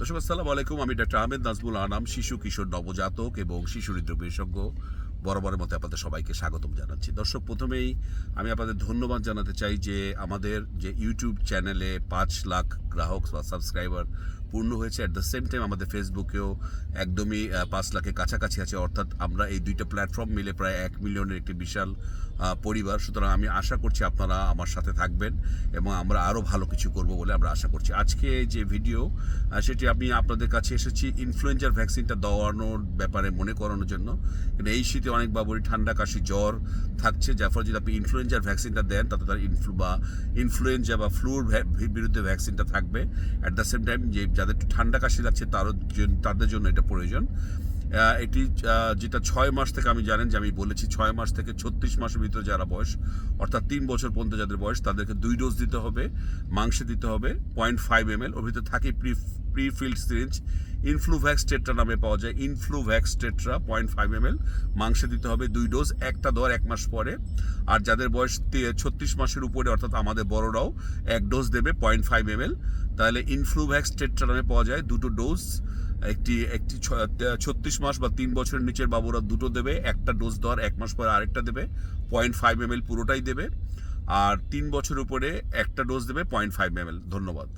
দর্শক, আসসালামু আলাইকুম। আমি ডাক্তার আহমেদ নাজমুল আনাম, শিশু, কিশোর, নবজাতক এবং শিশু হৃদরোগ বিশেষজ্ঞ বরাবরের মতো আপনাদের সবাইকে স্বাগতম জানাচ্ছি। দর্শক, প্রথমেই আমি আপনাদের ধন্যবাদ জানাতে চাই যে আমাদের যে ইউটিউব চ্যানেলে পাঁচ লাখ গ্রাহক বা সাবস্ক্রাইবার পূর্ণ হয়েছে অ্যাট দ্য সেম টাইম আমাদের ফেসবুকেও একদমই পাঁচ লাখের কাছাকাছি আছে। অর্থাৎ আমরা এই দুইটা প্ল্যাটফর্ম মিলে প্রায় এক মিলিয়নের একটি বিশাল পরিবার। সুতরাং আমি আশা করছি আপনারা আমার সাথে থাকবেন এবং আমরা আরও ভালো কিছু করব বলে আমরা আশা করছি। আজকে যে ভিডিও সেটি আমি আপনাদের কাছে এসেছি ইনফ্লুয়েঞ্জার ভ্যাকসিনটা দেওয়ানোর ব্যাপারে মনে করানোর জন্য। কিন্তু এই শীতে অনেক বাবুরই ঠান্ডা কাশি, জ্বর থাকছে, যার ফলে যদি আপনি ইনফ্লুয়েঞ্জার ভ্যাকসিনটা দেন, তাতে তার ইনফ্লু বা ইনফ্লুয়েঞ্জা বা ফ্লুর বিরুদ্ধে ভ্যাকসিনটা থাকবে। অ্যাট দ্য সেম টাইম যে যাদের ঠান্ডা কাশি লাগছে তারও তাদের জন্য এটা প্রয়োজন। এটি যেটা ছয় মাস থেকে আমি জানেন যে আমি বলেছি, ছয় মাস থেকে ছত্রিশ মাসের ভিতরে যারা বয়স, অর্থাৎ তিন বছর পর্যন্ত যাদের বয়স, তাদেরকে দুই ডোজ দিতে হবে, মাংসে দিতে হবে পয়েন্ট ফাইভ এম এল ওর ভিতরে থাকে pre pre filled syringe Influvac Tetra নামে পাওয়া যায় Influvac Tetra point five M L মাংসে দিতে হবে দুই ডোজ একটা দেওয়ার এক মাস পরে। আর যাদের বয়স ছত্রিশ মাসের উপরে, অর্থাৎ আমাদের বড়রাও, এক ডোজ দেবে পয়েন্ট ফাইভ এম এল তাহলে ইনফ্লুভ্যাক্স টেট্রা নামে পাওয়া যায়, দুটো ডোজ একটি একটি ছত্রিশ মাস বা তিন বছরের নিচের বাবুরা দুটো দেবে, একটা ডোজ দেওয়ার, এক মাস পরে আরেকটা দেবে পয়েন্ট ফাইভ এম পুরোটাই দেবে, আর তিন বছর উপরে একটা ডোজ দেবে পয়েন্ট ফাইভ এম ধন্যবাদ।